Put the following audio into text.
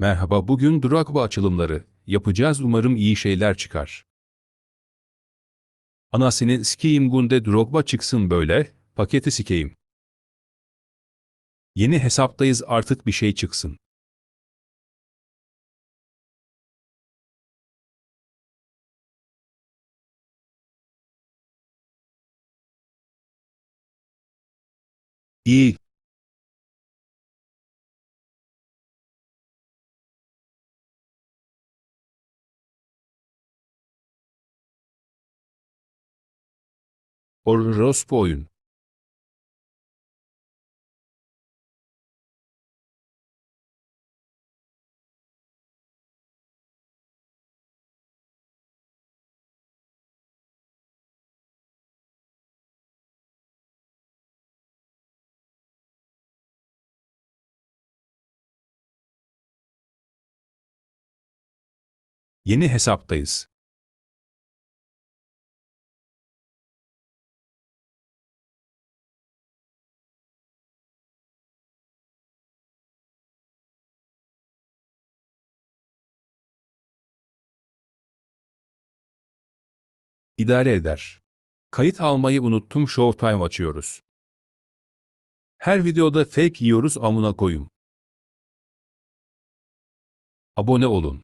Merhaba bugün Drogba açılımları yapacağız umarım iyi şeyler çıkar. Anasını sikeyim Gunde Drogba çıksın böyle, paketi sikeyim. Yeni hesaptayız artık bir şey çıksın. İyi. Orospu oyun. Yeni hesaptayız. İdare eder. Kayıt almayı unuttum Showtime açıyoruz. Her videoda fake yiyoruz amına koyum. Abone olun.